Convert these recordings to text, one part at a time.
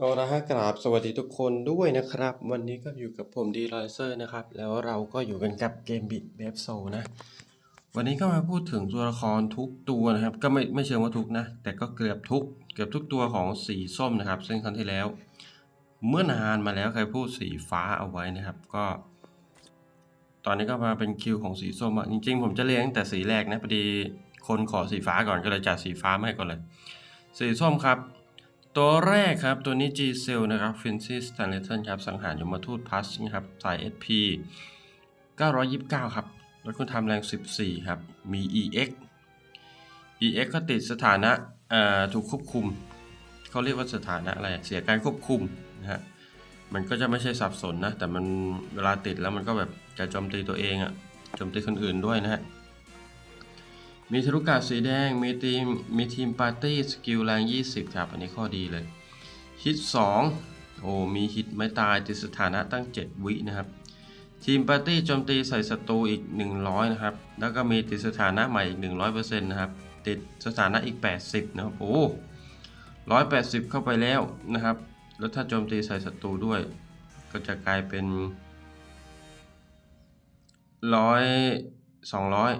เอาละฮะกราบสวัสดีทุกคนด้วยนะครับ วันนี้ก็อยู่กับผมดีไลเซอร์นะครับ แล้วเราก็อยู่กันกับเกมบิดเบฟโซนะ วันนี้ก็มาพูดถึงตัวละครทุกตัวนะครับ ก็ไม่ไม่เชิงว่าทุกนะ แต่ก็เกือบทุก เกือบทุกตัวของสีส้มนะครับ ซึ่งครั้งที่แล้ว เมื่อนานมาแล้วใครพูดสีฟ้าเอาไว้นะครับ ก็ ตอนนี้ก็มาเป็นคิวของสีส้มอะจริง ๆ ผมจะเรียงตั้งแต่สีแรกนะพอดีคนขอสีฟ้าก่อนก็เลยจัดสีฟ้ามาให้ก่อนเลย สีส้มครับ ตัวแรกครับ ตัวนี้ G c e l นะครับ f i n c y s t a n l e t o n ครับ สังหารยมทูตพัสนะครับ สาย SP 929 ครับรถคุณทำแรง 14 ครับ มี EX EX ก็ติดสถานะถูกควบคุม เขาเรียกว่าสถานะอะไรเสียการควบคุมนะฮะมันก็จะไม่ใช่สับสนนะ แต่มันเวลาติดแล้วมันก็แบบจะโจมตีตัวเองอะโจมตีคนอื่นด้วยนะฮะ มีธรุกาสีแดง มีทีม มีทีมปาร์ตี้สกิลแรง 20 ครับ อันนี้ข้อดีเลย ฮิต 2 โอ้ มีฮิตไม่ตายติดสถานะตั้ง 7 วินะครับ ทีมปาร์ตี้โจมตีใส่ศัตรูอีก 100 นะครับ แล้วก็มีติดสถานะใหม่อีก 100%นะครับ ติดสถานะอีก 80 นะครับ โอ้180 เข้าไปแล้วนะครับ แล้วถ้าโจมตีใส่ศัตรูด้วย ก็จะกลายเป็นร้อย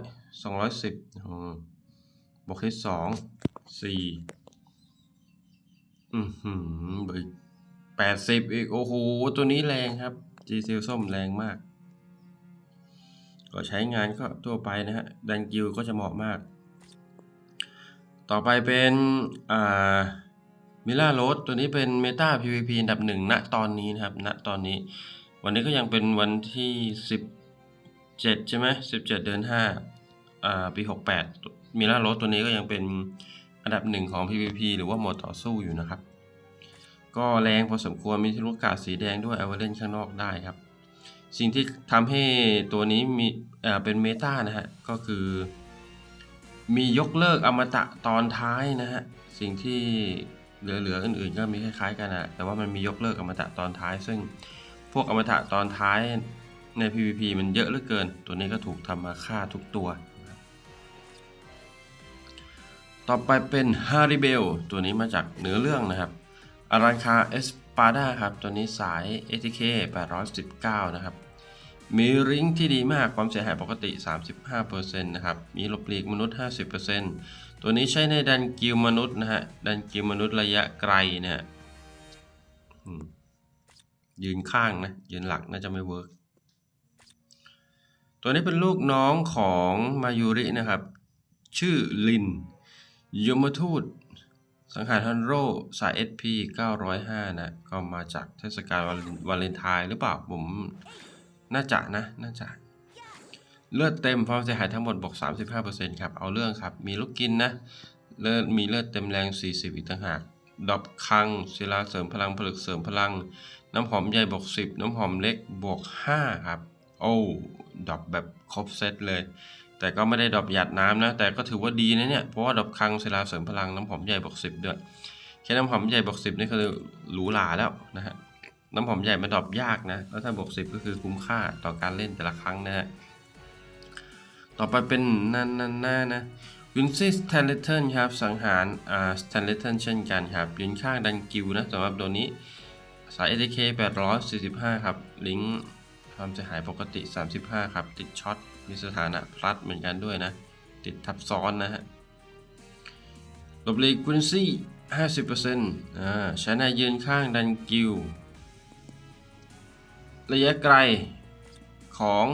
สองร้อยสิบบวกที่สองสี่อือหือบวกอีกแปดสิบอีก โอ้โห ตัวนี้แรงครับ G ซีส้มแรงมาก ก็ใช้งานก็ทั่วไปนะฮะ ดันกิวก็จะเหมาะมาก ต่อไปเป็น อ่ามิล่าโรสตัวนี้เป็นเมตา PVP อันดับหนึ่งณตอนนี้นะครับ ณตอนนี้ วันนี้ก็ยังเป็นวันที่สิบเจ็ดใช่ไหมสิบเจ็ดเดือนห้า ปีหกแปดมิล่าโรสตัวนี้ก็ยังเป็นอันดับหนึ่งของ PVP หรือว่าโหมดต่อสู้อยู่นะครับ ก็แรงพอสมควรมีลูกกาศสีแดงด้วยเอาไว้เล่นข้างนอกได้ครับ สิ่งที่ทำให้ตัวนี้มีเป็นเมตานะฮะ ก็คือมียกเลิกอมตะตอนท้ายนะฮะ สิ่งที่เหลือๆอื่นๆก็มีคล้ายๆกันนะแต่ว่ามันมียกเลิกอมตะตอนท้าย ซึ่งพวกอมตะตอนท้ายใน PVP มันเยอะเหลือเกิน ตัวนี้ก็ถูกทำมาฆ่าทุกตัว ต่อไปเป็น h a r i b e l ตัวนี้มาจากเนื้อเรื่องนะครับอารันคาเอสปาดาครับ ตัวนี้สาย ATK 819 นะครับ มีริงที่ดีมากความเสียหายปกติ 35%นะครับ มีหลบหลีกมนุษย์ 50%ตัวนี้ใช้ในดันกิลมนุษย์นะฮะ ดันกิลมนุษย์ระยะไกลเนี่ยยืนข้างนะ ยืนหลักน่าจะไม่เวิร์กตัวนี้เป็นลูกน้องของมายูรินะครับ ชื่อลิน ยมทูต สังหารฮันโร่สาย SP 905 นะ ก็มาจากเทศกาลวาเลนวาเลนไทน์หรือเปล่า ผมน่าจะนะ น่าจะ เลือดเต็มความเสียหายทั้งหมดบอก35%ครับ เอาเรื่องครับ มีลูกกินนะ เลือดมีเลือดเต็มแรง 40 อีกต่างหากดอบคังศิลาเสริมพลังผลึกเสริมพลัง น้ำหอมใหญ่บวก10 น้ำหอมเล็กบวก5ครับ โอ้ดอปแบบครบเซตเลย แต่ก็ไม่ได้ดรอปหยาดน้ำนะ แต่ก็ถือว่าดีนะเนี่ย เพราะว่าดรอปคลังศิลาเสริมพลังน้ำหอมใหญ่บวกสิบด้วย แค่น้ำหอมใหญ่บวกสิบนี่คือหรูหราแล้วนะฮะ น้ำหอมใหญ่มันดรอปยากนะ แล้วถ้าบวกสิบก็คือคุ้มค่าต่อการเล่นแต่ละครั้งนะฮะ ต่อไปเป็นนันนันนานะวินซี่สแตนเลตันครับสังหารอ่าสแตนเลตันเช่นกันครับ ยืนข้างดันกิวนะสำหรับตัวนี้สาย ATK 845 ครับ ลิงก์ความเสียหายปกติ 35 ครับ ติดช็อต มีสถานะพลัดเหมือนกันด้วยนะ ติดทับซ้อนนะฮะลบหลีกกุนซี่50%อ่าใช้ในยืนข้างดันกิว ระยะไกลของ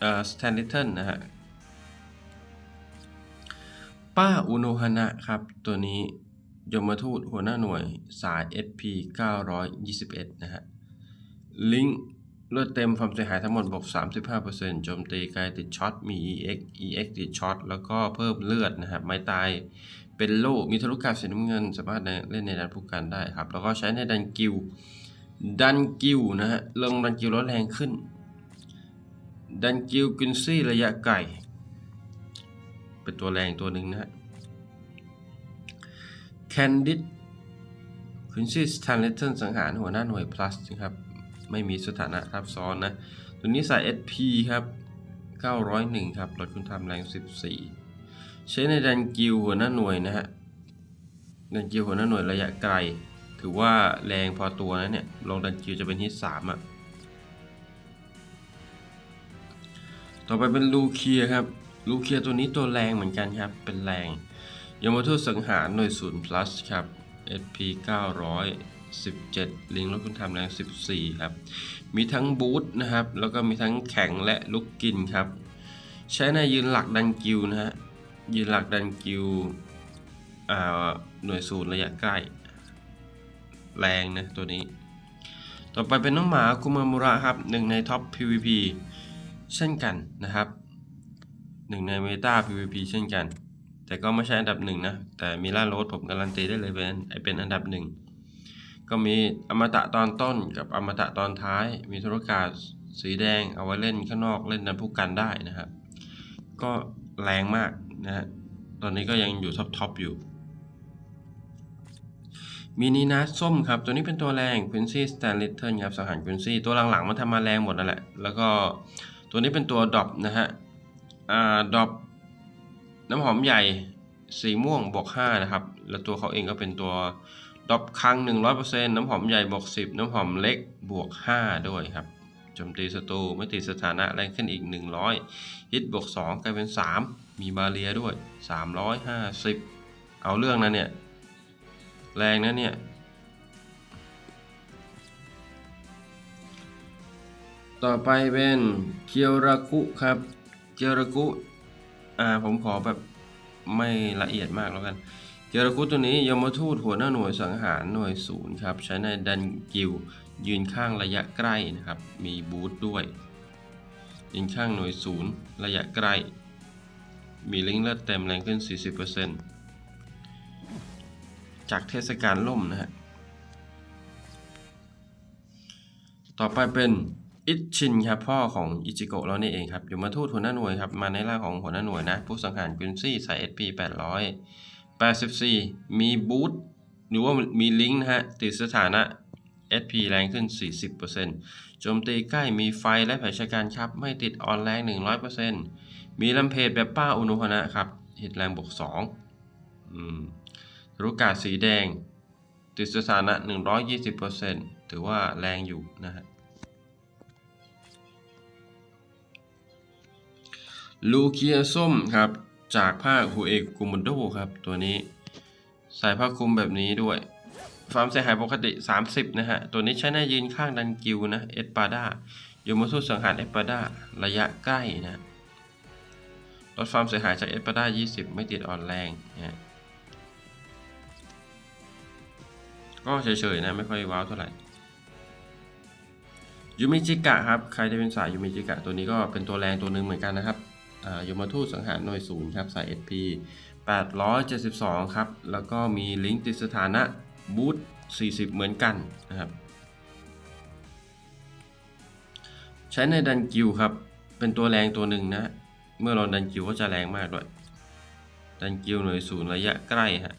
เอ่อสแตนดิเทนนะฮะ ป้าอุโนฮนะครับ ตัวนี้ยมทูตหัวหน้าหน่วยสาย SP 921 นะฮะ ลิงก์ เลือดเต็มความเสียหายทั้งหมดบวก 35%โจมตีไกลติดช็อตมี EX EX ติดช็อตแล้วก็เพิ่มเลือดนะครับไม่ตายเป็นโล่มีทะลุกาสีน้ำเงิน สามารถเล่นในดันผู้กันได้ครับ แล้วก็ใช้ในดันกิวดันกิวนะฮะลงดันกิวลดแรงขึ้น ดันกิวกินซี่ระยะไกลเป็นตัวแรงตัวหนึ่งนะฮะแคนดิดคุณชื่อสแตนเลตันสังหารหัวหน้าหน่วย plus นะครับ ไม่มีสถานะทับซ้อนนะ ตัวนี้ใส่ SP ครับ 901 ครับลดคุณทำแรง 14 ใช้ในดันกิวหัวหน้าหน่วยนะฮะ ดันกิวหัวหน้าหน่วยระยะไกล ถือว่าแรงพอตัวนะเนี่ย ลงดันกิวจะเป็นฮิตสามอะต่อไปเป็นลูเคียครับ ลูเคียตัวนี้ตัวแรงเหมือนกันครับ เป็นแรงยมทูตสังหารหน่วยศูนย์ plus ครับ SP 17 ลิงลดคุณทำแรง14 ครับ มีทั้งบูทนะครับ แล้วก็มีทั้งแข็งและลุกกินครับ ใช้ในยืนหลักดันกิวนะฮะ ยืนหลักดันกิวหน่วยศูนย์ระยะใกล้ แรงนะตัวนี้ ต่อไปเป็นน้องหมาคุมามุระครับหนึ่งในท็อป PVP เช่นกันนะครับหนึ่งในเมตา PVP เช่นกัน แต่ก็ไม่ใช่อันดับหนึ่งนะ แต่มีล่าโรสผมการันตีได้เลยเป็นเป็นอันดับหนึ่ง ก็มีอมตะตอนต้นกับอมตะตอนท้าย มีธุรกาศสีแดงเอาไว้เล่นข้างนอกเล่นดันผู้กันได้นะครับ ก็แรงมากนะฮะตอนนี้ก็ยังอยู่ท็อปท็อปอยู่มินินัสส้มครับ ตัวนี้เป็นตัวแรง Quincy Stan Little ครับสังหาร Quincy ตัวหลังๆมันทำมาแรงหมดนั่นแหละ แล้วก็ตัวนี้เป็นตัวดอปนะฮะอ่าดอปน้ำหอมใหญ่สีม่วงบวก5นะครับ แล้วตัวเขาเองก็เป็นตัว รอปครั้ง 100%น้ำหอมใหญ่บวก10 น้ำหอมเล็กบวก 5 ด้วยครับโจมตีศัตรูไม่ติดสถานะแรงขึ้นอีก 100 ฮิตบวก 2 กลายเป็น 3 มีบาเรียด้วย 350 เอาเรื่องนะเนี่ย แรงนะเนี่ย ต่อไปเป็นเคียวราคุครับ เคียวราคุอ่าผมขอแบบไม่ละเอียดมากแล้วกัน เคียวรคุตัวนี้ยมทูตหัวหน้าหน่วยสังหารหน่วยศูนย์ครับ ใช้ในดันกิวยืนข้างระยะใกล้นะครับ มีบูทด้วย ยืนข้างหน่วยศูนย์ระยะใกล้ มีลิงก์เลือดเต็มแรงขึ้น 40%จากเทศกาลล่มนะฮะต่อไปเป็นอิชินครับพ่อของอิจิโกะเรานี่เองครับยมทูตหัวหน้าหน่วยครับมาในร่างของหัวหน้าหน่วยนะ ผู้สังหารกุนซี่ใส่ SP 84 มีบูทหรือว่ามีลิงก์นะฮะ ติดสถานะ SP แรงขึ้น 40%โจมตีใกล้มีไฟและแผลชะกันครับ ไม่ติดออนแรง 100%มีลำเพจแบบป้าอุณหนะครับฮิตแรงบวก2อืมรูกาศสีแดง ติดสถานะ 120%ถือว่าแรงอยู่นะฮะลูเคียส้มครับ จากผ้าฮูเอกุมุนโดครับ ตัวนี้ ใส่ผ้าคลุมแบบนี้ด้วยความเสียหายปกติ 30 นะฮะ ตัวนี้ใช้ในยืนข้างดันกิวนะ เอสปาดาโยมทูตสังหารเอสปาดาระยะใกล้นะลดความเสียหายจากเอสปาดา20 ไม่ติดอ่อนแรงนะฮะก็เฉยๆนะ ไม่ค่อยว้าวเท่าไหร่ยูมิจิกะครับ ใครจะเป็นสายยูมิจิกะตัวนี้ก็เป็นตัวแรงตัวหนึ่งเหมือนกันนะครับ ยมทูตสังหารหน่วยศูนย์ครับสาย SP 872 ครับ แล้วก็มีลิงก์ติดสถานะบูท40 เหมือนกันนะครับ ใช้ในดันกิวครับ เป็นตัวแรงตัวหนึ่งนะ เมื่อเราดันกิวก็จะแรงมากด้วย ดันกิวหน่วยศูนย์ระยะใกล้ฮะ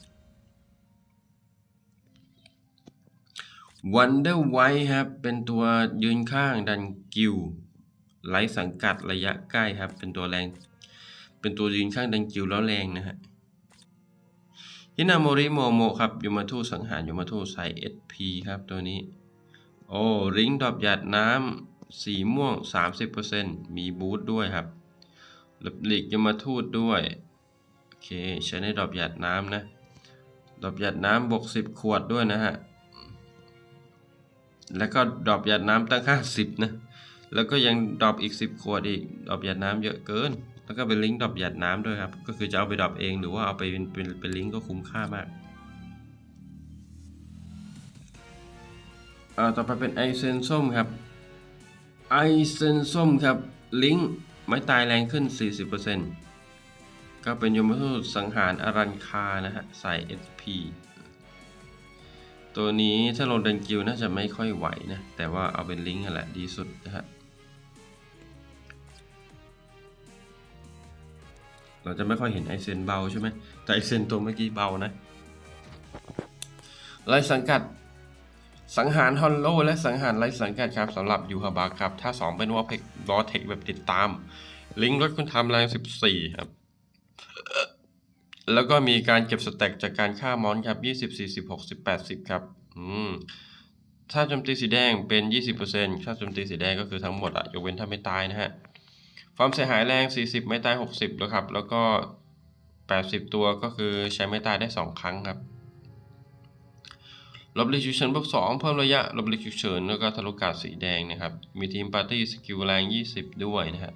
วันเดอร์ไวท์ครับ เป็นตัวยืนข้างดันกิว ไร้สังกัดระยะใกล้ครับ เป็นตัวแรง เป็นตัวยืนข้างดันกิวแล้วแรงนะฮะฮินาโมริโมโมครับยมาทูสังหารยมาทูใส่ SP ครับตัวนี้ โอ้ริงดอบหยาดน้ำสีม่วง 30%มีบูทด้วยครับหลบหลีกยมาทูด้วย โอเค ใช้ในดอบหยาดน้ำนะ ดอบหยาดน้ำบวก10 ขวดด้วยนะฮะ แล้วก็ดอปหยาดน้ำตั้ง50นะ แล้วก็ยังดรอปอีก 10 ขวดอีกดรอปหยาดน้ำเยอะเกิน แล้วก็เป็นลิงก์ดรอปหยาดน้ำด้วยครับ ก็คือจะเอาไปดรอปเองหรือว่าเอาไปเป็นเป็นเป็นลิงก์ก็คุ้มค่ามากอ่าต่อไปเป็นไอเซนส้มครับไอเซนส้มครับลิงก์ไม้ตายแรงขึ้น 40%ก็เป็นยมทูตสังหารอรันคานะฮะใส่ SP ตัวนี้ถ้าลงดันกิวน่าจะไม่ค่อยไหวนะ แต่ว่าเอาเป็นลิงก์นั่นแหละดีสุดนะฮะ เราจะไม่ค่อยเห็นไอเซนเบาใช่ไหมแต่ไอเซนตัวเมื่อกี้เบานะไรสังกัดสังหารฮอนโลและสังหารไรสังกัดครับสำหรับยูฮาบาครับ ถ้า 2 เป็นวอลเทควอเทคแบบติดตาม ลิงก์ลดคุณทำแรง 14 ครับ แล้วก็มีการเก็บสแต็กจากการฆ่ามอนครับ 20 40 60 80 ครับ อืมถ้าโจมตีสีแดงเป็น 20%ถ้าโจมตีสีแดงก็คือทั้งหมดอะยกเว้นถ้าไม่ตายนะฮะ ความเสียหายแรง 40 ไม่ตาย 60แล้วครับ แล้วก็ 80 ตัวก็คือใช้ไม่ตายได้ 2 ครั้งครับลบลิฉุกเฉินบวก2เพิ่มระยะลบลิฉุกเฉินแล้วก็ทะลุกาดสีแดงนะครับ มีทีมปาร์ตี้สกิลแรง 20 ด้วยนะฮะ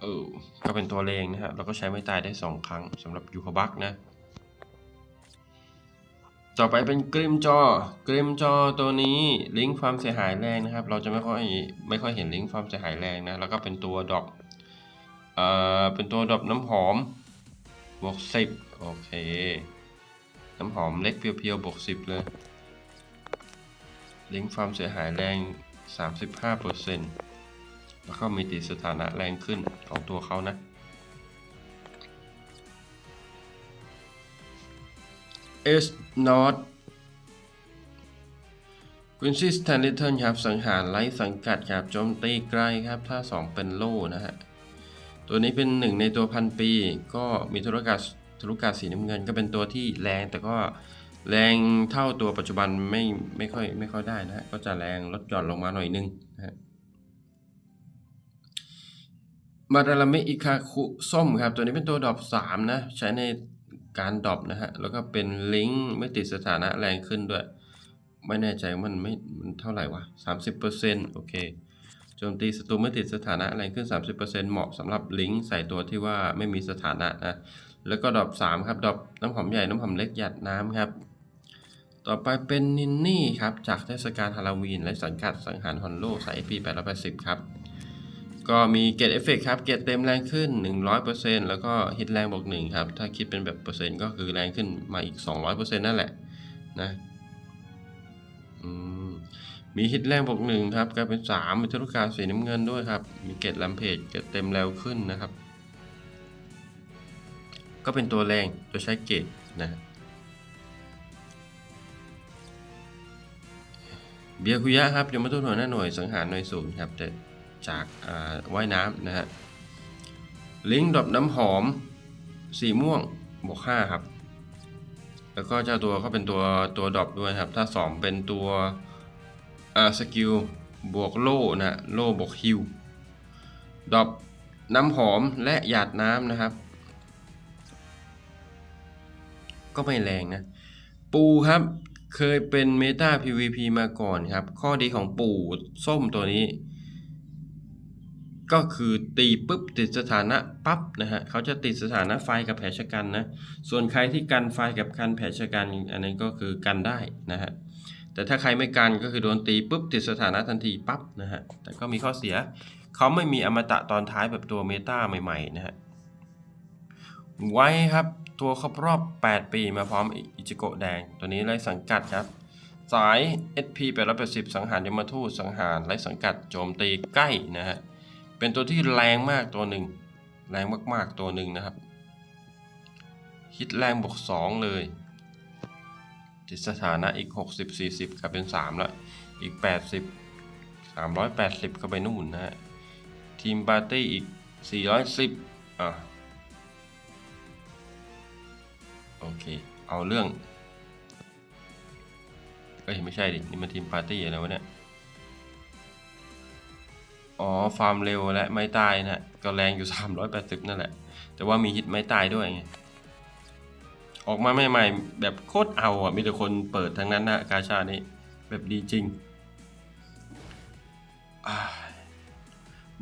เออก็เป็นตัวเลงนะฮะแล้วก็ใช้ไม่ตายได้ 2 ครั้งสำหรับยูคาบักนะ ต่อไปเป็นกริมจอกริมจอตัวนี้ลิงก์ความเสียหายแรงนะครับ เราจะไม่ค่อยไม่ค่อยเห็นลิงก์ความเสียหายแรงนะ แล้วก็เป็นตัวดอปเอ่อเป็นตัวดอปน้ำหอมบวกสิบโอเค น้ำหอมเล็กเพียวๆบวกสิบเลย ลิงก์ความเสียหายแรง 35%แล้วก็มีติดสถานะแรงขึ้นของตัวเขานะ S not Quincy Stanleyton ครับสังหารไร้สังกัดครับโจมตีไกลครับ ถ้า 2 เป็นโล่นะฮะ ตัวนี้เป็นหนึ่งในตัวพันปี ก็มีธุรกาศธุรกาศสีน้ำเงินก็เป็นตัวที่แรง แต่ก็แรงเท่าตัวปัจจุบันไม่ไม่ค่อยไม่ค่อยได้นะฮะ ก็จะแรงลดหย่อนลงมาหน่อยนึงนะฮะมาดาราเมอิคาคุส้มครับ ตัวนี้เป็นตัวดอป3นะ ใช้ใน การดรอปนะฮะ แล้วก็เป็นลิงก์ไม่ติดสถานะแรงขึ้นด้วย ไม่แน่ใจมันไม่มันเท่าไหร่วะ 30%โอเคโจมตีศัตรูไม่ติดสถานะแรงขึ้น 30%เหมาะสำหรับลิงก์ใส่ตัวที่ว่าไม่มีสถานะนะ แล้วก็ดรอป3ครับดรอปน้ำหอมใหญ่น้ำหอมเล็กหยัดน้ำครับ ต่อไปเป็นนินนี่ครับ จากเทศกาลฮาโลวีนและสังกัดสังหารฮอนโลสาย AP 880 ครับ ก็มีเกตเอฟเฟกครับ เกตเต็มแรงขึ้น 100%แล้วก็ฮิตแรงบวก1ครับ ถ้าคิดเป็นแบบเปอร์เซ็นต์ก็คือแรงขึ้นมาอีก 200%นั่นแหละนะมีฮิตแรงบวก1ครับกลายเป็น3มีธุรการสีน้ำเงินด้วยครับ มีเกตลัมเพจเกตเต็มแรงขึ้นนะครับ ก็เป็นตัวแรงตัวใช้เกตนะเบียคุยะครับยมทูตหัวหน้าหน่วยสังหารหน่วยศูนย์ครับแต่ จากว่ายน้ำนะฮะลิงก์ดรอปน้ำหอมสีม่วงบวก5ครับ แล้วก็เจ้าตัวเขาเป็นตัวตัวดรอปด้วยครับ ถ้า 2 เป็นตัวสกิลบวกโล่นะโล่บวกฮิวดรอปน้ำหอมและหยาดน้ำนะครับ ก็ไม่แรงนะ ปูครับเคยเป็นเมตา PVP มาก่อนครับ ข้อดีของปู่ส้มตัวนี้ ก็คือตีปุ๊บติดสถานะปั๊บนะฮะเขาจะติดสถานะไฟกับแผลชะกันนะส่วนใครที่กันไฟกับกันแผลชะกัน อันนี้ก็คือกันได้นะฮะแต่ถ้าใครไม่กันก็คือโดนตีปุ๊บติดสถานะทันทีปั๊บนะฮะแต่ก็มีข้อเสียเขาไม่มีอมตะตอนท้ายแบบตัวเมตาใหม่ๆนะฮะไว้ครับตัวครบรอบ 8 ปีมาพร้อมอิจิโกะแดง ตัวนี้ไร้สังกัดครับ สาย SP 880 สังหารยมทูตสังหารไร้สังกัดโจมตีใกล้นะฮะ เป็นตัวที่แรงมากตัวหนึ่งแรงมากๆตัวหนึ่งนะครับฮิตแรงบวก2เลยติดสถานะอีก 60 40กลายเป็น3แล้วอีก 80 380 เข้าไปนู่นนะฮะทีมปาร์ตี้อีก 410อะโอเค เอาเรื่อง เอ้ย ไม่ใช่ดิ นี่มันทีมปาร์ตี้อะไรวะเนี่ย อ๋อฟาร์มเร็วและไม่ตายนะก็แรงอยู่ 380 นั่นแหละ แต่ว่ามีฮิตไม่ตายด้วยไงออกมาใหม่ๆแบบโคตรเอาอะมีแต่คนเปิดทั้งนั้นนะกาชานี้แบบดีจริง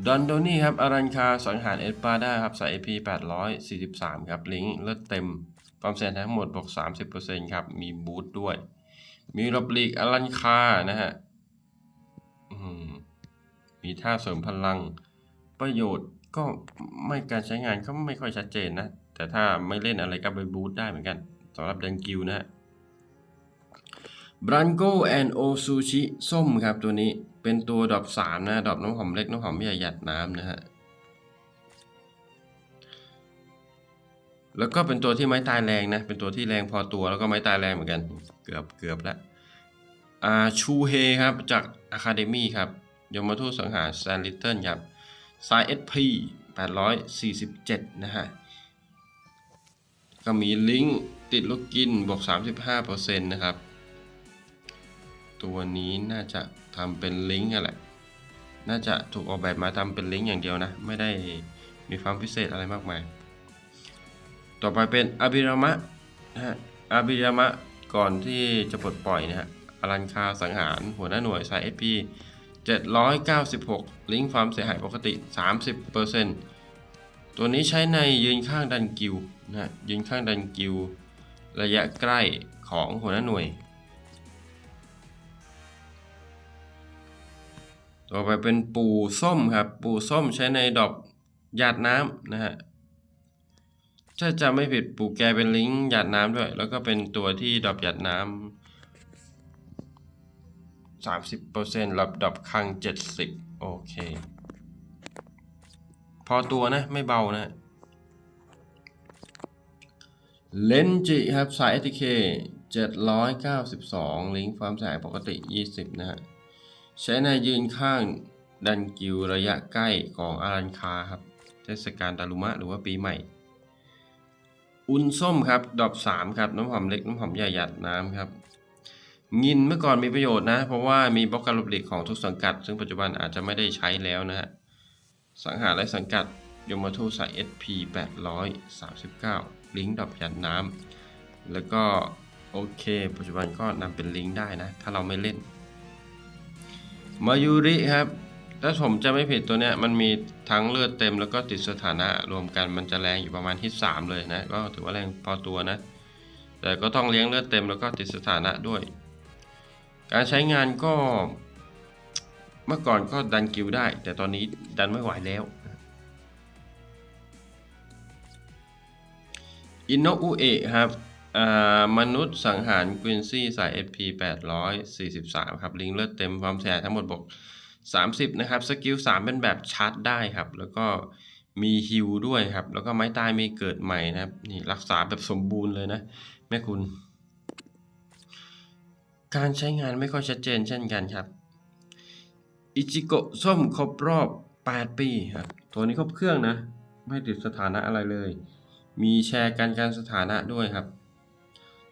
ดอนโดนี่ครับอารันคาสังหารเอสปาด้าครับใสาย AP 843 ครับ ลิงก์เลือดเต็มความเสี่ยงทั้งหมดบวก30%ครับ มีบูทด้วย มีรบลีกอารันคานะฮะ มีท่าเสริมพลัง ประโยชน์ก็ไม่การใช้งานก็ไม่ค่อยชัดเจนนะ แต่ถ้าไม่เล่นอะไรก็ไปบูทได้เหมือนกันสำหรับดังกิวนะบรันโกแอนโอซูชิส้มครับตัวนี้เป็นตัวดอป3นะดอปน้ำหอมเล็กน้ำหอมใหญ่หยัดน้ำนะฮะแล้วก็เป็นตัวที่ไม้ตายแรงนะ เป็นตัวที่แรงพอตัวแล้วก็ไม้ตายแรงเหมือนกัน เกือบเกือบแล้ว อ่า ชูเฮครับ จากอะคาเดมี่ครับ ยมทูตสังหารแซนลิตเติลครับสาย SP 847 นะฮะ ก็มีลิงก์ติดลูกกินบวก 35%นะครับ ตัวนี้น่าจะทำเป็นลิงก์อะแหละน่าจะถูกออกแบบมาทำเป็นลิงก์อย่างเดียวนะ ไม่ได้มีความพิเศษอะไรมากมาย ต่อไปเป็นอาบิรามะนะฮะอาบิรามะก่อนที่จะปลดปล่อยนะฮะอลันคาสังหารหัวหน้าหน่วยสาย SP 796 ลิงก์ความเสียหายปกติ 30%ตัวนี้ใช้ในยืนข้างดันกิวนะฮะยืนข้างดันกิว ระยะใกล้ของหัวหน้าหน่วย ต่อไปเป็นปูส้มครับ ปูส้มใช้ในดอกหยาดน้ำนะฮะถ้าจะไม่ผิดปูแกเป็นลิงก์หยาดน้ำด้วย แล้วก็เป็นตัวที่ดอกหยาดน้ำ สามสิบเปอร์เซ็นต์รับดอกคังเจ็ดสิบโอเค พอตัวนะ ไม่เบานะ เลนจิครับ สาย ATK 792 ลิงก์ความสายปกติ 20 นะฮะ ใช้ในยืนข้างดันกิวระยะใกล้ของอารันคาครับ เทศกาลดารุมะหรือว่าปีใหม่ อุนส้มครับ ดอก3ครับ น้ำหอมเล็ก น้ำหอมใหญ่หยัดน้ำครับ งินเมื่อก่อนมีประโยชน์นะ เพราะว่ามีบล็อกการลบหลีกของทุกสังกัด ซึ่งปัจจุบันอาจจะไม่ได้ใช้แล้วนะฮะ สังหารและสังกัดยมทูตสาย SP 839 ลิงก์ดอกหยัดน้ำแล้วก็โอเค ปัจจุบันก็นำเป็นลิงก์ได้นะ ถ้าเราไม่เล่น มายูริครับถ้าผมจะไม่ผิดตัวเนี้ยมันมีทั้งเลือดเต็มแล้วก็ติดสถานะรวมกันมันจะแรงอยู่ประมาณที่สามเลยนะ ก็ถือว่าแรงพอตัวนะ แต่ก็ต้องเลี้ยงเลือดเต็มแล้วก็ติดสถานะด้วย การใช้งานก็เมื่อก่อนก็ดันกิวได้ แต่ตอนนี้ดันไม่ไหวแล้วอินโนอุเอะครับมนุษย์สังหารกวินซี่สาย FP 843 ครับ ลิงเลือดเต็มความเสียหายทั้งหมดบวก30 นะครับ สกิล 3 เป็นแบบชาร์จได้ครับ แล้วก็มีฮิลด้วยครับ แล้วก็ไม้ตายมีเกิดใหม่นะครับ นี่รักษาแบบสมบูรณ์เลยนะ แม่คุณ การใช้งานไม่ค่อยชัดเจนเช่นกันครับอิจิโกะส้มครบรอบ 8 ปีครับ ตัวนี้ครบเครื่องนะ ไม่ติดสถานะอะไรเลย มีแชร์การการสถานะด้วยครับ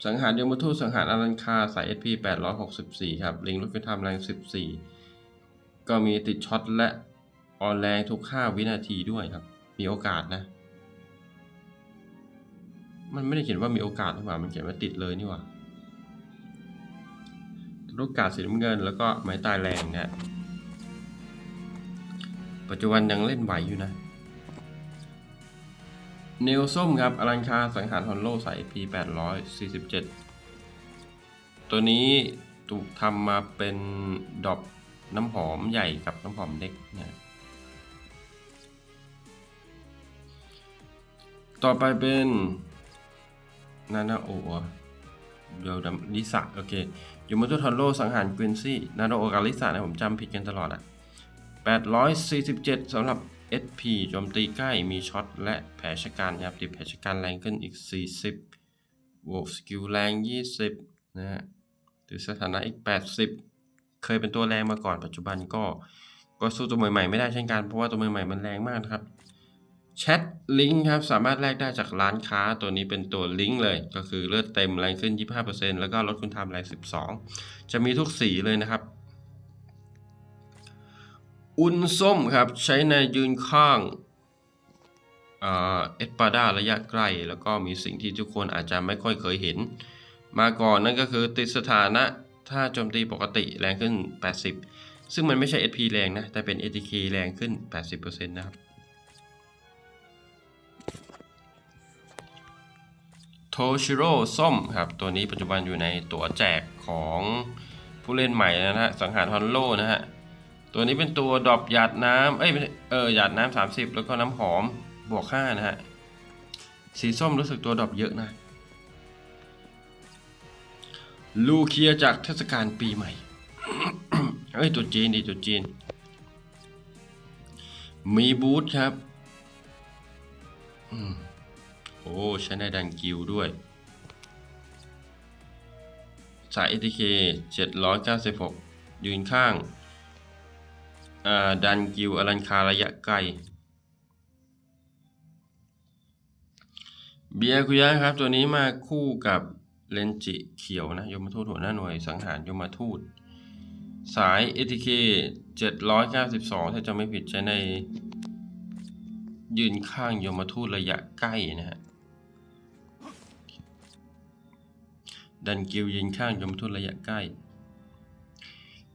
สังหารยมทูตสังหารอลันคาสาย SP 864 ครับ ลิงก์ลดคุณธรรมแรง 14 ก็มีติดช็อตและออนแรงทุก 5 วินาทีด้วยครับ มีโอกาสนะ มันไม่ได้เขียนว่ามีโอกาสหรือเปล่ามันเขียนว่าติดเลยนี่หว่า ลูกกาศสีน้ำเงิน แล้วก็ไม้ตายแรงนะปัจจุบันยังเล่นไหวอยู่นะเนลส้มครับอลังคาสังหารฮอนโลสาย P 847 ตัวนี้ถูกทำมาเป็นดอกน้ำหอมใหญ่กับน้ำหอมเล็กนะต่อไปเป็นนานาโอะเดี๋ยวดิสะโอเค ยูมาโตทอนโลสังหารกวินซี่ นานาโอกับลิสะนะผมจำผิดกันตลอดอะ847สำหรับ SP โจมตีใกล้มีช็อตและแผลชะกันครับติดแผลชะกันแรงขึ้นอีก 40บวกสกิลแรง 20 นะฮะติดสถานะอีก 80 เคยเป็นตัวแรงมาก่อนปัจจุบันก็ ก็สู้ตัวใหม่ๆไม่ได้เช่นกัน เพราะว่าตัวใหม่ๆมันแรงมากนะครับ แชทลิงก์ครับสามารถแลกได้จากร้านค้าตัวนี้เป็นตัวลิงก์เลย ก็คือเลือดเต็มแรงขึ้น 25%แล้วก็ลดคุณธรรมแรง 12 จะมีทุกสีเลยนะครับ อุนส้มครับใช้ในยืนข้างเอสปาดาระยะใกล้ แล้วก็มีสิ่งที่ทุกคนอาจจะไม่ค่อยเคยเห็น มาก่อนนั่นก็คือติดสถานะถ้าโจมตีปกติแรงขึ้น 80 ซึ่งมันไม่ใช่ SP แรงนะ แต่เป็น ATK แรงขึ้น 80%นะครับ โทชิโร่ส้มครับ ตัวนี้ปัจจุบันอยู่ในตัวแจกของผู้เล่นใหม่นะฮะสังหารฮอนโลนะฮะ ตัวนี้เป็นตัวดรอปหยาดน้ำเอ้ยเออหยาดน้ำสามสิบแล้วก็น้ำหอมบวกห้านะฮะ สีส้มรู้สึกตัวดรอปเยอะนะ ลูเคียจากเทศกาลปีใหม่เอ้ยตัวจีนดีตัวจีน มีบูธครับ อืม โอ้ใช้ในดันกิวด้วย สาย ATK 796 ยืนข้างาดันกิวอลันคาระยะไกล เบียคุยะครับ ตัวนี้มาคู่กับเลนจิเขียวนะยมทูตหัวหน้าหน่วยสังหารยมทูต สาย ATK 792 ถ้าจะไม่ผิดใช้ในยืนข้างยมทูตระยะใกล้นะฮะ ดันกิวยืนข้างยมทูตระยะใกล้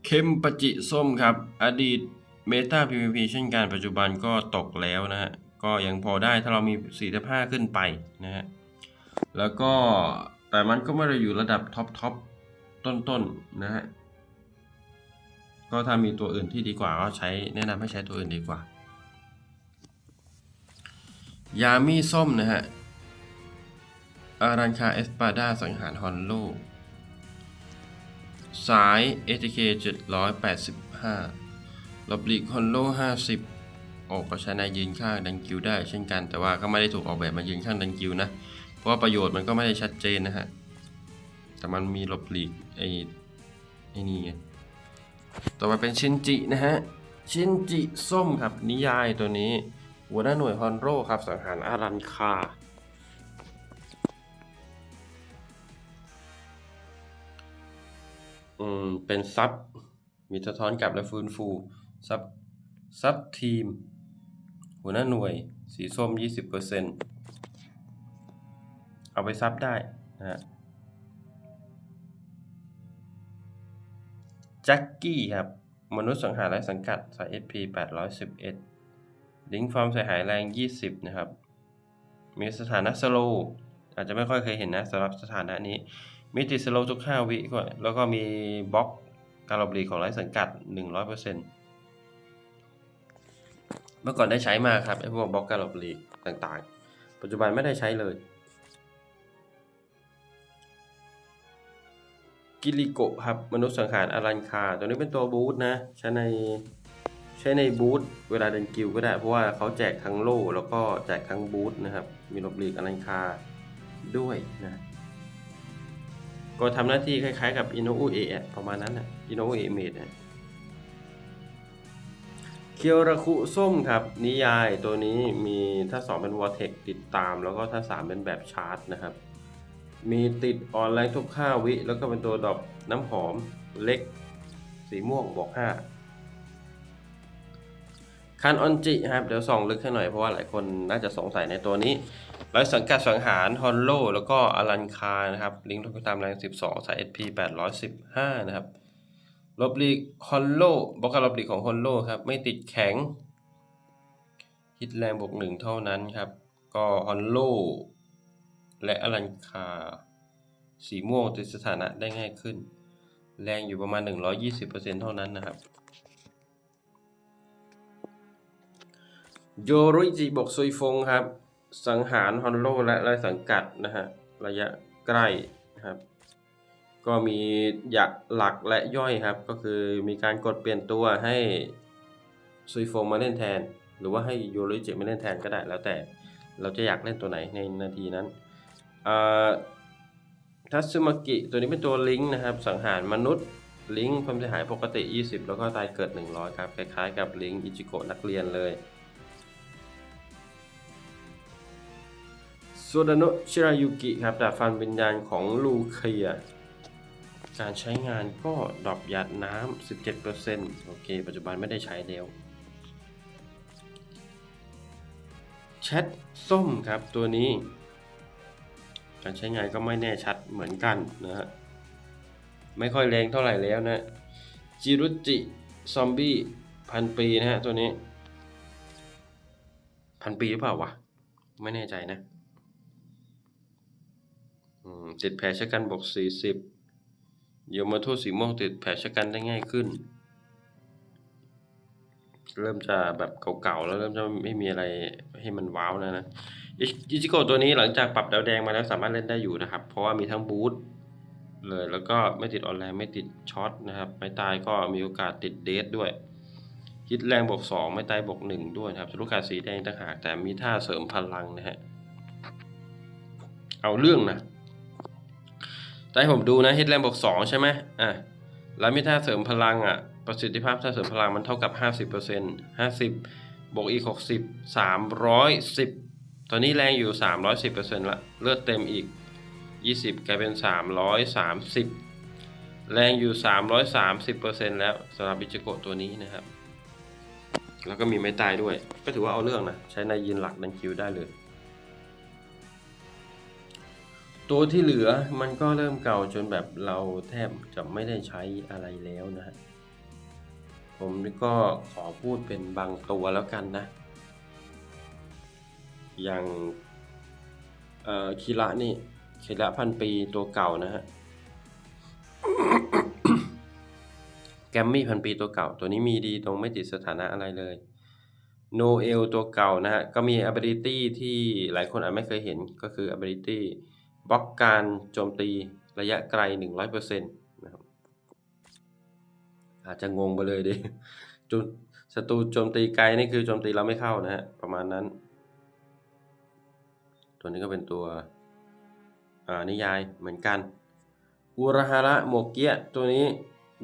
เคมปจิส้มครับ อดีตเมตา PVP เช่นกันปัจจุบันก็ตกแล้วนะฮะ ก็ยังพอได้ถ้าเรามี45ขึ้นไปนะฮะ แล้วก็แต่มันก็ไม่ได้อยู่ระดับท็อปท็อปต้นๆนะฮะ ก็ถ้ามีตัวอื่นที่ดีกว่าก็ใช้แนะนำให้ใช้ตัวอื่นดีกว่า ยามีส้มนะฮะ อารันคาเอสปาดาสังหารฮอนโลสาย ATK 785ลบลีกฮอนโล 50 ออกประชานายืนข้างดังกิวได้เช่นกัน แต่ว่าก็ไม่ได้ถูกออกแบบมายืนข้างดังกิวนะ เพราะว่าประโยชน์มันก็ไม่ได้ชัดเจนนะฮะ แต่มันมีหลบหลีกไอ้ไอ้นี่ไง ต่อไปเป็นชินจินะฮะ ชินจิส้มครับนิยายตัวนี้ หัวหน้าหน่วยฮอนโรครับสังหารอารันคา อืมเป็นซับมีสะท้อนกลับและฟื้นฟูซับซับทีม หัวหน้าหน่วย สีส้ม 20%เอาไปซับได้นะฮะแจ็คกี้ครับ มนุษย์สังหารไร้สังกัดสาย SP 811 ลิงก์ฟอร์มเสียหายแรง 20 นะครับ มีสถานะสโลอาจจะไม่ค่อยเคยเห็นนะสำหรับสถานะนี้ มีติสโลทุก 5 วิก็แล้วก็มีบล็อกการหลบหลีกของไร้สังกัด 100%เมื่อก่อนได้ใช้มากครับไอ้พวกบล็อกการหลบหลีกต่างๆ ปัจจุบันไม่ได้ใช้เลย กิริโกะครับมนุษย์สังหารอารันคา ตัวนี้เป็นตัวบูทนะ ใช้ในใช้ในบูทเวลาเดินกิลก็ได้ เพราะว่าเขาแจกทั้งโล่แล้วก็แจกทั้งบูทนะครับ มีหลบหลีกอารันคาด้วยนะ ก็ทำหน้าที่คล้ายๆกับอินโนเอะประมาณนั้นนะอินโนเอะเมดนะเคียวราคุส้มครับ นิยายตัวนี้มีถ้า 2 เป็นวอเทกติดตาม แล้วก็ถ้า 3 เป็นแบบชาร์จนะครับ มีติดออนไลน์ทุก5วิ แล้วก็เป็นตัวดอกน้ำหอมเล็ก สีม่วงบวก5คันออนจิครับ เดี๋ยวส่องลึกให้หน่อยเพราะว่าหลายคนน่าจะสงสัยในตัวนี้ ร้อยสังกัดสังหารฮอนโลแล้วก็อลันคานะครับ ลิงก์ทุกตามแรง 12 สาย SP 815 นะครับลบลีกฮอนโลบล็อกการลบลีกของฮอนโลครับ ไม่ติดแข็ง ฮิตแรงบวกหนึ่งเท่านั้นครับ ก็ฮอนโลและอลันคา สีม่วงติดสถานะได้ง่ายขึ้น แรงอยู่ประมาณ 120%เท่านั้นนะครับโยรุจิบวกซุยฟงครับ สังหารฮอนโลและไรสังกัดนะฮะระยะใกล้นะครับ ก็มีหยักหลักและย่อยครับ ก็คือมีการกดเปลี่ยนตัวให้ซุยฟงมาเล่นแทน หรือว่าให้โยรุจิมาเล่นแทนก็ได้แล้วแต่เราจะอยากเล่นตัวไหนในนาทีนั้นทัสึมากิตัวนี้เป็นตัวลิงก์นะครับ สังหารมนุษย์ลิงก์ความเสียหายปกติ 20 แล้วก็ตายเกิด 100 ครับ คล้ายๆกับลิงก์อิจิโกะนักเรียนเลย ซดาโนะชิรายุกิครับดาบฟันวิญญาณของลูเคีย การใช้งานก็ดรอปหยาดน้ำ 17%โอเค ปัจจุบันไม่ได้ใช้แล้วแชทส้มครับตัวนี้ การใช้งานก็ไม่แน่ชัดเหมือนกันนะฮะ ไม่ค่อยแรงเท่าไหร่แล้วนะจิรุจิซอมบี้พันปีนะฮะตัวนี้ พันปีหรือเปล่าวะ ไม่แน่ใจนะ ติดแผลชะกันบวกสี่สิบโยมาทูตสีม่วงติดแผลชะกันได้ง่ายขึ้น เริ่มจะแบบเก่าๆแล้วเริ่มจะไม่มีอะไรให้มันว้าวนะนะอิจิโกะตัวนี้หลังจากปรับดาวแดงมาแล้วสามารถเล่นได้อยู่นะครับ เพราะว่ามีทั้งบูทเลยแล้วก็ไม่ติดออนไลน์ไม่ติดช็อตนะครับ ไม่ตายก็มีโอกาสติดเดทด้วยฮิตแรงบวกสองไม่ตายบวกหนึ่งด้วยนะครับลูกค้าสีแดงต่างหากแต่มีท่าเสริมพลังนะฮะเอาเรื่องนะ แต่ให้ผมดูนะฮิตแรงบวกสองใช่ไหมอะแล้วมีท่าเสริมพลังอะ ประสิทธิภาพท่าเสริมพลังมันเท่ากับ 50% 50บวกอีก 60 310 ตอนนี้แรงอยู่ 310%ละเลือดเต็มอีก 20 กลายเป็น 330 แรงอยู่ 330%แล้วสำหรับอิจโกตัวนี้นะครับ แล้วก็มีไม้ตายด้วย ก็ถือว่าเอาเรื่องนะ ใช้ในยืนหลักดันคิวได้เลย ตัวที่เหลือมันก็เริ่มเก่าจนแบบเราแทบจะไม่ได้ใช้อะไรแล้วนะฮะผมก็ขอพูดเป็นบางตัวแล้วกันนะ อย่างเอ่อคีระนี่คีระพันปีตัวเก่านะฮะแกมมี่พันปีตัวเก่า ตัวนี้มีดีตรงไม่ติดสถานะอะไรเลยโนเอลตัวเก่านะฮะ ก็มี ability ที่หลายคนอาจไม่เคยเห็นก็คือ ability บล็อกการโจมตีระยะไกล 100%นะครับอาจจะงงไปเลยดิจุดศัตรูโจมตีไกลนี่คือโจมตีเราไม่เข้านะฮะประมาณนั้น ตัวนี้ก็เป็นตัวอนิยายเหมือนกันอุระฮาระโมเกียตัวนี้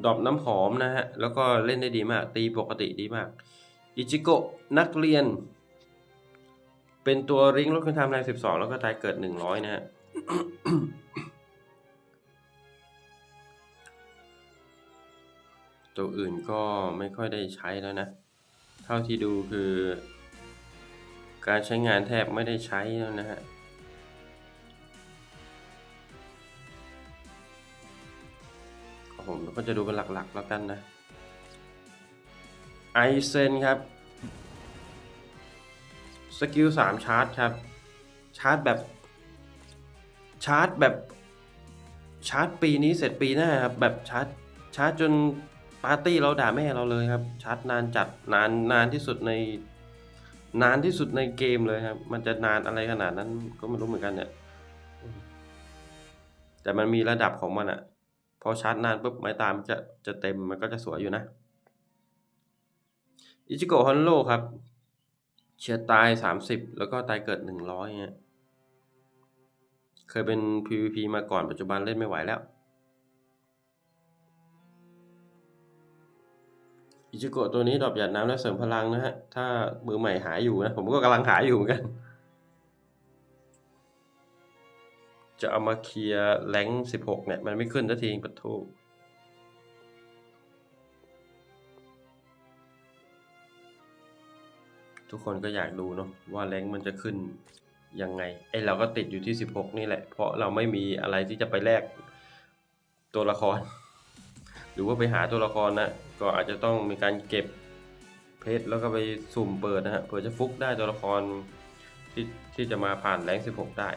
ดรอปน้ำหอมนะฮะ แล้วก็เล่นได้ดีมาก ตีปกติดีมาก อิจิโกะนักเรียน เป็นตัวริงลดคุณทำแรง12 แล้วก็ตายเกิด 100 นะฮะ ตัวอื่นก็ไม่ค่อยได้ใช้แล้วนะ เท่าที่ดูคือ การใช้งานแทบไม่ได้ใช้แล้วนะฮะผมก็จะดูเป็นหลักๆแล้วกันนะไอเซนครับสกิลสามชาร์จครับ ชาร์จแบบ ชาร์จแบบชาร์จปีนี้เสร็จปีหน้าครับแบบชาร์จชาร์จจนปาร์ตี้เราด่าแม่เราเลยครับ ชาร์จนานจัดนานนานที่สุดใน นานที่สุดในเกมเลยครับ มันจะนานอะไรขนาดนั้นก็ไม่รู้เหมือนกันเนี่ยแต่มันมีระดับของมันอะพอชาร์จนานปุ๊บไม้ตามจะจะเต็มมันก็จะสวยอยู่นะอิจิโกะฮอนโลครับ เชียร์ตาย 30 แล้วก็ตายเกิด 100เนี่ย เคยเป็น PVP มาก่อนปัจจุบันเล่นไม่ไหวแล้วอิจิโกะตัวนี้ดรอปหยาดน้ำและเสริมพลังนะฮะ ถ้ามือใหม่หาอยู่นะ ผมก็กำลังหาอยู่เหมือนกัน จะเอามาเคลียร์แรงสิบหกเนี่ย มันไม่ขึ้นสักทีปะทูทุกคนก็อยากดูเนาะว่าแรงมันจะขึ้น ยังไงไอเราก็ติดอยู่ที่สิบหกนี่แหละ เพราะเราไม่มีอะไรที่จะไปแลกตัวละคร หรือว่าไปหาตัวละครนะก็อาจจะต้องมีการเก็บเพชรแล้วก็ไปสุ่มเปิดนะฮะเผื่อจะฟุกได้ตัวละครที่ที่จะมาผ่านแรง16 ได้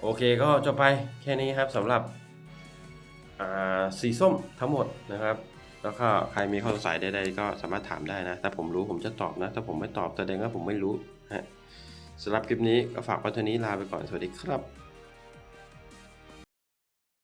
โอเคก็จบไปแค่นี้ครับสำหรับสีส้มทั้งหมดนะครับ แล้วก็ใครมีข้อสงสัยใดๆก็สามารถถามได้นะ ถ้าผมรู้ผมจะตอบนะ ถ้าผมไม่ตอบแสดงว่าผมไม่รู้นะฮะ สำหรับคลิปนี้ก็ฝากไว้เท่านี้ลาไปก่อนสวัสดีครับ